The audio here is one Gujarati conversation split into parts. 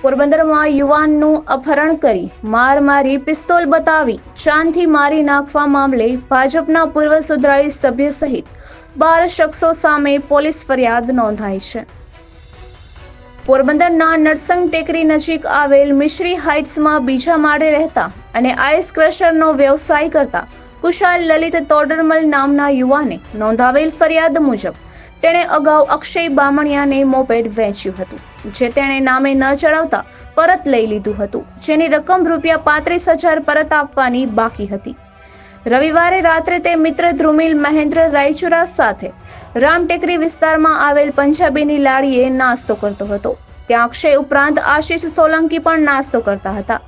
પોરબંદરમાં યુવાનનું અપહરણ કરી માર મારી પિસ્તોલ બતાવી, ચાંદથી મારી નાખવા મામલે ભાજપના પૂર્વ સુધરાઈ સભ્ય સહિત બાર શખ્સો સામે પોલીસ ફરિયાદ નોંધાઈ છે. પોરબંદરના નરસંગ ટેકરી નજીક આવેલ મિશ્રી હાઇટ્સમાં બીજા માળે રહેતા અને આઈસ ક્રશરનો વ્યવસાય કરતા કુશાલ લલિત તોડરમલ નામના યુવાને નોંધાવેલ ફરિયાદ મુજબ તેણે અગાઉ અક્ષય બામણિયાને મોપેડ વેચ્યું હતું, જે તેણે નામે ન ચડાવતા પરત લઈ લીધું હતું, જેની રકમ રૂપિયા પાંત્રીસ હજાર પરત આપવાની બાકી હતી. રવિવારે રાત્રે તે મિત્ર ધ્રુમિલ મહેન્દ્ર રાયચુરા સાથે રામટેકરી વિસ્તારમાં આવેલ પંજાબીની લાડીએ નાસ્તો કરતો હતો. ત્યાં અક્ષય ઉપરાંત આશીષ સોલંકી પણ નાસ્તો કરતા હતા.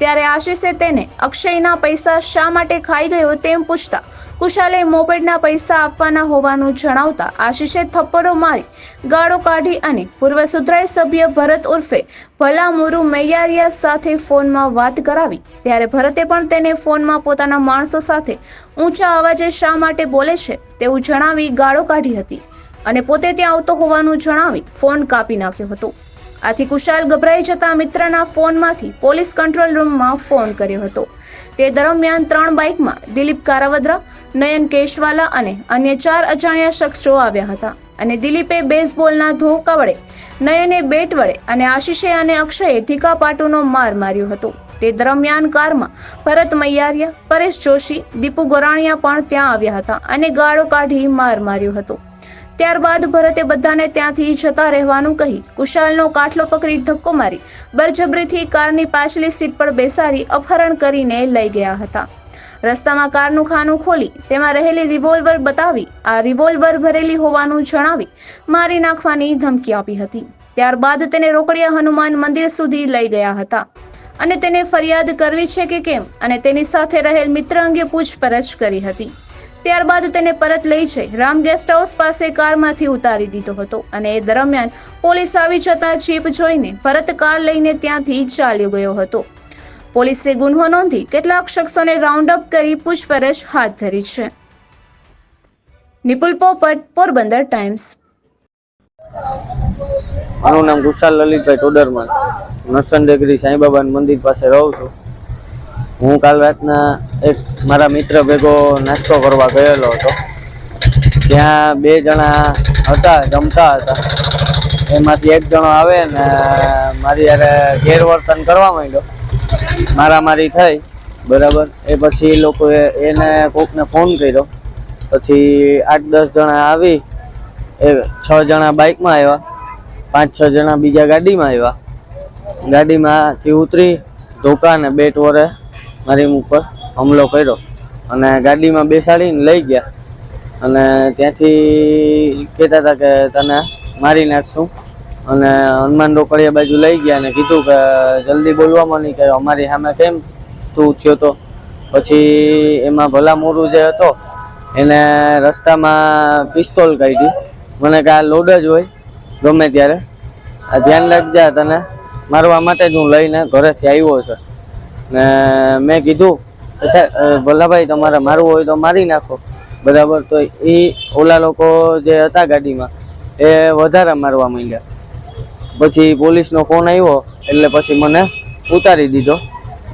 ત્યારે આશીષે તેને અક્ષયના પૈસા શા માટે ખાઈ ગયો તેમ પૂછતા કુશાલે મોપેડના પૈસા આપવાના હોવાનું જણાવતા આશીષે થપ્પડો મારી ગાળો કાઢી અને પૂર્વ સુધરાય સભ્ય ભરત ઉર્ફે ભલા મુરુ મૈયારિયા સાથે ફોનમાં વાત કરાવી. ત્યારે ભરતે પણ તેને ફોનમાં પોતાના માણસો સાથે ઊંચા અવાજે શા માટે બોલે છે તેવું જણાવી ગાળો કાઢી હતી અને પોતે ત્યાં આવતો હોવાનું જણાવી ફોન કાપી નાખ્યો હતો. આથી કુશાલ ગભરાઈ જતા મિત્રના ફોનમાંથી પોલીસ કંટ્રોલ રૂમમાં ફોન કર્યો હતો. તે દરમિયાન ત્રણ બાઇકમાં દિલીપ કારાવદ્રા, નયન કેશવાલા અને અન્ય ચાર અજાણ્યા શખ્સો આવ્યા હતા અને દિલીપે બેઝબોલના ધોકા વડે, નયને બેટ વડે અને આશીષે અને અક્ષયે ઠીકા પાટુનો માર માર્યો હતો. તે દરમિયાન કારમાં ભરત મૈયારિયા, પરેશ જોશી, દીપુ ગોરાણીયા પણ ત્યાં આવ્યા હતા અને ગાળો કાઢી માર માર્યો હતો. ત્યારબાદ ભરતે બધાને ત્યાંથી જતા રહેવાનું કહી કુશાલનો કાટલો પકડી ધક્કો મારી. બરજબરીથી કારની પાછલી સીટ પર બેસાડી અપહરણ કરીને લઈ ગયા હતા. રસ્તામાં કારનું ખાનું ખોલી તેમાં રહેલી રિવોલ્વર બતાવી, આ રિવોલ્વર ભરેલી હોવાનું જણાવી મારી નાખવાની ધમકી આપી હતી. ત્યારબાદ તેને રોકડિયા હનુમાન મંદિર સુધી લઈ ગયા હતા. અને તેને ફરિયાદ કરવી છે કે કેમ? અને તેની સાથે રહેલ મિત્ર અંગે પૂછપરછ કરી હતી. ત્યારબાદ તેને પરત લઈ જઈ રામ ગેસ્ટ હાઉસ પાસે કારમાંથી ઉતારી દીધો હતો અને એ દરમિયાન પોલીસ આવી જતા જીપ જોઈને ભરત કાર લઈને ત્યાંથી ચાલ્યો ગયો હતો. પોલીસે ગુન્હો નોંધી કેટલાક શખ્સોને રાઉન્ડ અપ કરી પૂછપરછ હાથ ધરી છે. નિપુલ પોપટ, પોરબંદર ટાઈમ્સ. મારું નામ ગુસાલ લલિતભાઈ ટોડરમાન. નરસન ડેગરી સાંઈબાબાના મંદિર પાસે રહું છું. હું કાલ રાતના એક મારા મિત્ર ભેગો નાસ્તો કરવા ગયેલો હતો. ત્યાં બે જણા હતા, જમતા હતા. એમાંથી એક જણો આવે ને મારી યારે ગેરવર્તન કરવા માંડ્યો. મારામારી થઈ, બરાબર? એ પછી લોકોએ એને કોકને ફોન કર્યો. પછી આઠ દસ જણા આવી, એ છ જણા બાઇકમાં આવ્યા, પાંચ છ જણા બીજા ગાડીમાં આવ્યા. ગાડીમાંથી ઉતરી, ધોકા ને બેટ વડે મારી ઉપર હુમલો કર્યો અને ગાડીમાં બેસાડીને લઈ ગયા. અને ત્યાંથી કહેતા હતા કે તને મારી નાખશું. અને હનુમાન રોકડિયા બાજુ લઈ ગયા અને કીધું કે જલ્દી બોલવામાં નહીં કે અમારી સામે કેમ તું થયો તો? પછી એમાં ભલા મોરું જે હતો, એને રસ્તામાં પિસ્તોલ કાઢી. મને કે આ લોડ જ હોય, ગમે ત્યારે. આ ધ્યાન રાખજા તને મારવા માટે જ હું લઈને ઘરેથી આવ્યો છે ને મેં કીધું ભલાભાઈ તમારે મારવું હોય તો મારી નાખો. બરાબર તો એ ઓલા લોકો જે હતા ગાડીમાં એ વધારે મારવા માંડ્યા. પછી પોલીસનો ફોન આવ્યો એટલે પછી મને ઉતારી દીધો.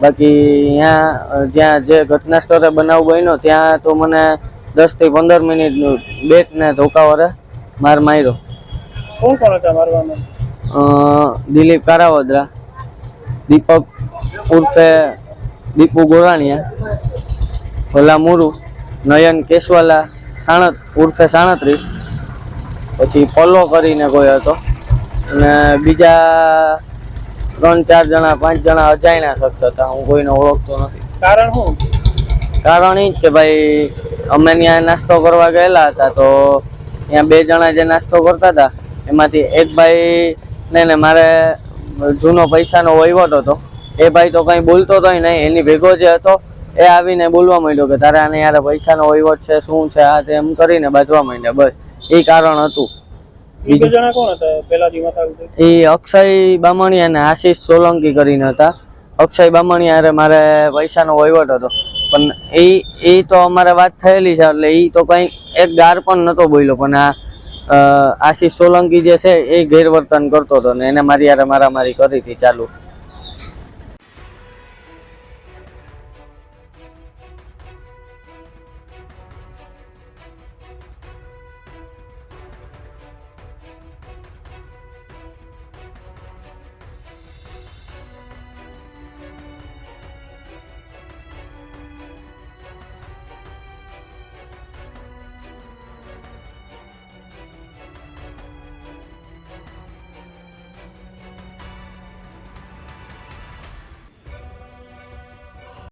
બાકી અહીંયા જ્યાં જે ઘટના સ્થળે બનાવ બન્યો ત્યાં તો મને દસથી પંદર મિનિટનું બેટને ને ધોકા વડે માર માર્યો. કોણ કોણ હતા મારવામાં દિલીપ કારાવદ્રા. દીપક ઉર્ફે દીપુ ગોરાણીયા ભલા મુરુ નયન કેશવાલા સાણત ઉર્ફે સાણત્રીસ. પછી પલ્લો કરીને કોઈ હતો. અને બીજા ત્રણ ચાર જણા પાંચ જણા અજાણ્યા શખ્સ હતા. હું કોઈને ઓળખતો નથી. કારણ શું? કારણ એ જ કે ભાઈ અમે ત્યાં નાસ્તો કરવા ગયેલા હતા તો ત્યાં બે જણા જે નાસ્તો કરતા હતા એમાંથી એક ભાઈ ને ને મારે જૂનો પૈસાનો વહીવટ હતો. એ ભાઈ તો કંઈ બોલતો તોય નહીં. એની ભેગો જે હતો એ આવીને બોલવા માંડ્યો કે તારે આને યાર પૈસાનો વહીવટ છે શું છે આ તે એમ કરીને બાજવા માંડ્યા બસ. એ કારણ હતું. એ અક્ષય બામણીયા અને આશીષ સોલંકી કરીને હતા. અક્ષય બામણીયા અરે મારે પૈસાનો વહીવટ હતો. પણ એ એ તો અમારે વાત થયેલી છે એટલે એ તો કંઈ એક ગાર પણ નહોતો બોલ્યો પણ આ આશીષ સોલંકી જે છે એ ગેરવર્તન કરતો હતો ને એને મારી યારે મારામારી કરી હતી ચાલુ.